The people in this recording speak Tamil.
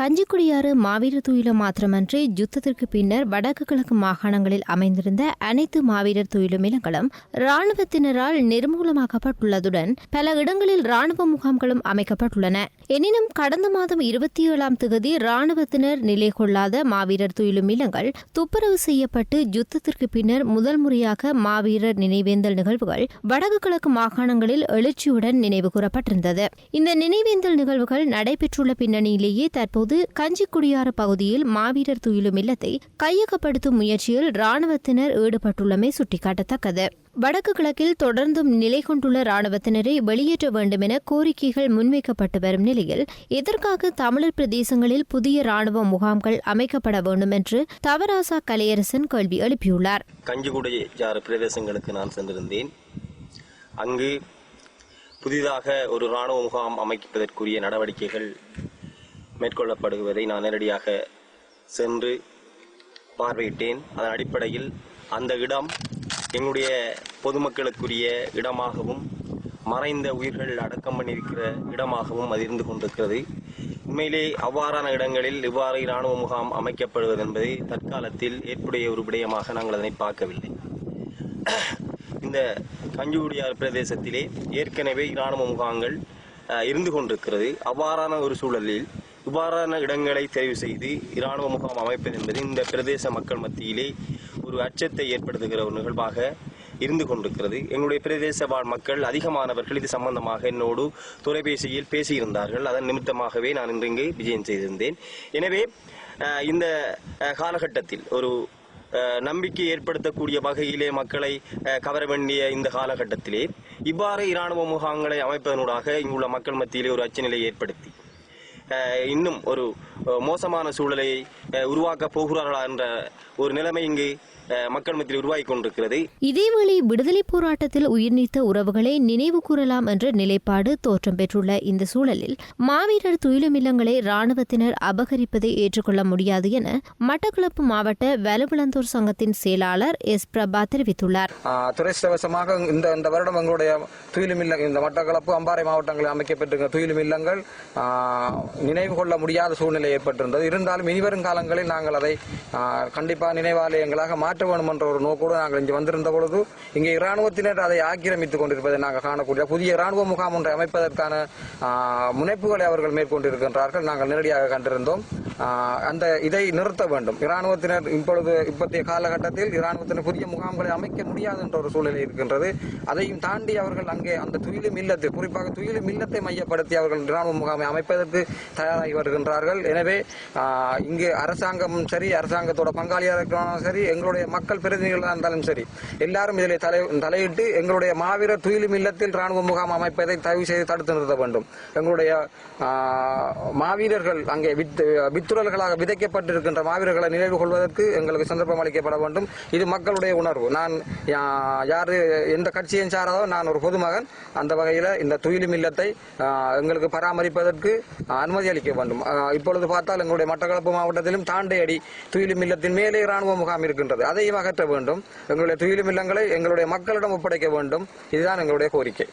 கஞ்சிக்குடியாறு மாவீரர் துயிலும் மாத்திரமன்றி யுத்தத்திற்கு பின்னர் வடக்கு கிழக்கு மாகாணங்களில் அமைந்திருந்த அனைத்து மாவீரர் துயிலும் இல்லங்களும் ராணுவத்தினரால் நிர்மூலமாக்கப்பட்டுள்ளதுடன் பல இடங்களில் ராணுவ முகாம்களும் அமைக்கப்பட்டுள்ளன. எனினும் கடந்த மாதம் இருபத்தி ஏழாம் தேதி ராணுவத்தினர் நிலை கொள்ளாத மாவீரர் துயிலும் இல்லங்கள் துப்புரவு செய்யப்பட்டு யுத்தத்திற்கு பின்னர் முதல் முறையாக மாவீரர் நினைவேந்தல் நிகழ்வுகள் வடக்கு கிழக்கு மாகாணங்களில் எழுச்சியுடன் நினைவு கூறப்பட்டிருந்தது. இந்த நினைவேந்தல் நிகழ்வுகள் நடைபெற்றுள்ள பின்னணியிலேயே தற்போது கஞ்சிக்குடியாறு பகுதியில் மாவீரர் துயிலும் இல்லத்தை கையகப்படுத்தும் முயற்சியில் ராணுவத்தினர் ஈடுபட்டுள்ளமை சுட்டிக்காட்டத்தக்கது. வடக்கு கிழக்கில் தொடர்ந்தும் நிலை கொண்டுள்ள ராணுவத்தினரை வெளியேற்ற வேண்டும் என கோரிக்கைகள் முன்வைக்கப்பட்டு வரும் நிலையில் இதற்காக தமிழர் பிரதேசங்களில் புதிய ராணுவ முகாம்கள் அமைக்கப்பட வேண்டும் என்று தவராசா கலையரசன் கேள்வி எழுப்பியுள்ளார். கஞ்சிகுடியாறு பிரதேசங்களுக்கு நான் சென்றிருந்தேன். அங்கு புதிதாக ஒரு ராணுவ முகாம் அமைப்பதற்குரிய நடவடிக்கைகள் மேற்கொள்ளப்படுவதை நான் நேரடியாக சென்று பார்வையிட்டேன். அதன் அடிப்படையில் அந்த இடம் எங்களுடைய பொதுமக்களுக்குரிய இடமாகவும் மறைந்த உயிர்கள் அடக்கம் பண்ணியிருக்கிற இடமாகவும் அது இருந்து கொண்டிருக்கிறது. உண்மையிலே அவ்வாறான இடங்களில் இவ்வாறு இராணுவ முகாம் அமைக்கப்படுவது என்பது தற்காலத்தில் ஏற்புடைய ஒரு விடயமாக நாங்கள் அதனை பார்க்கவில்லை. இந்த கஞ்சிகுடியார் பிரதேசத்திலே ஏற்கனவே இராணுவ முகாம்கள் இருந்து கொண்டிருக்கிறது. அவ்வாறான ஒரு சூழலில் இவ்வாறான இடங்களை தெரிவு செய்து இராணுவ முகாம் அமைப்பது என்பது இந்த பிரதேச மக்கள் மத்தியிலே ஒரு அச்சத்தை ஏற்படுத்துகிற ஒரு நிகழ்வாக இருந்து கொண்டிருக்கிறது. எங்களுடைய பிரதேச வாழ் மக்கள் அதிகமானவர்கள் இது சம்பந்தமாக என்னோடு தொலைபேசியில் பேசியிருந்தார்கள். அதன் நிமித்தமாகவே நான் இன்று இங்கு விஜயம் செய்திருந்தேன். எனவே இந்த காலகட்டத்தில் ஒரு நம்பிக்கை ஏற்படுத்தக்கூடிய வகையிலே மக்களை கவர வேண்டிய இந்த காலகட்டத்திலே இவ்வாறு இராணுவ முகாம்களை அமைப்பதனூடாக இங்குள்ள மக்கள் மத்தியிலே ஒரு அச்சநிலையை ஏற்படுத்தி இன்னும் ஒரு மோசமான சூழலை அஹ், உருவாக்கப் போகிறார்களா என்ற ஒரு நிலைமை இங்கு மக்கள் மத்தியில் உருவாகி கொண்டிருக்கிறது. இதேவேளை விடுதலை போராட்டத்தில் உயிர்நீத்த உறவுகளை நினைவு கூறலாம் என்ற நிலைப்பாடு தோற்றம் பெற்றுள்ள இந்த சூழலில் மாவீரர் துயிலும் இல்லங்களை ராணுவத்தினர் அபகரிப்பதை ஏற்றுக்கொள்ள முடியாது என மட்டக்களப்பு மாவட்ட வலுவிழந்தோர் சங்கத்தின் செயலாளர் எஸ். பிரபா தெரிவித்துள்ளார். துரதிர்ஷ்டவசமாக இந்த இந்த வருடம் எங்களுடைய துயிலும் இல்ல இந்த மட்டக்களப்பு அம்பாறை மாவட்டங்களில் அமைக்கப்பட்டிருக்கிற துயிலும் இல்லங்கள் நினைவு கொள்ள முடியாத சூழ்நிலை ஏற்பட்டிருந்தது. இருந்தாலும் இனிவரும் காலங்களில் நாங்கள் அதை கண்டிப்பாக நினைவாலயங்களாக மாற்ற வேண்டும் என்ற ஒரு நோக்கோடு நாங்கள் இங்கே வந்திருந்த பொழுது இங்கே இராணுவத்தினர் அதை ஆக்கிரமித்துக் கொண்டிருப்பதை நாங்கள் காணக்கூடிய புதிய இராணுவ முகாம் ஒன்றை அமைப்பதற்கான முனைப்புகளை அவர்கள் மேற்கொண்டிருக்கின்றார்கள். நாங்கள் நேரடியாக கண்டிருந்தோம். அந்த இதை நிறுத்த வேண்டும். இராணுவத்தினர் இப்பொழுது இப்பத்திய காலகட்டத்தில் இராணுவத்தினர் புதிய முகாம்களை அமைக்க முடியாது என்ற ஒரு சூழ்நிலை இருக்கின்றது. அதையும் தாண்டி அவர்கள் அங்கே அந்த துயிலும் இல்லத்தை குறிப்பாக துயிலும் இல்லத்தை மையப்படுத்தி அவர்கள் இராணுவ முகாமை அமைப்பதற்கு தயாராகி வருகின்றார்கள். எனவே இங்கு அரசாங்கமும் சரி அரசாங்கத்தோட பங்காளியாக இருக்கிறாலும் சரி எங்களுடைய மக்கள் பிரதிநிதிகளாக இருந்தாலும் சரி எல்லாரும் இதில் தலை தலையிட்டு எங்களுடைய மாவீரர் துயிலும் இல்லத்தில் ராணுவ முகாம் அமைப்பதை தயவு செய்து தடுத்து நிறுத்த வேண்டும். எங்களுடைய மாவீரர்கள் அங்கே வித் வித்துறல்களாக விதைக்கப்பட்டிருக்கின்ற மாவீரர்களை நினைவு கொள்வதற்கு எங்களுக்கு சந்தர்ப்பம் அளிக்கப்பட வேண்டும். இது மக்களுடைய உணர்வு. நான் யார் எந்த கட்சியும் சாராதோ நான் ஒரு பொதுமகன். அந்த வகையில் இந்த துயிலும் இல்லத்தை எங்களுக்கு பராமரிப்பதற்கு அனுமதி அனுமதி அளிக்க வேண்டும் இப்பொழுது பார்த்தால் எங்களுடைய மட்டக்களப்பு மாவட்டத்திலும் தாண்டையடி துயிலும் இல்லத்தின் மேலே இராணுவ முகாம் இருக்கின்றது. அதையும் அகற்ற வேண்டும். எங்களுடைய துயிலும் இல்லங்களை எங்களுடைய மக்களிடம் ஒப்படைக்க வேண்டும். இதுதான் எங்களுடைய கோரிக்கை.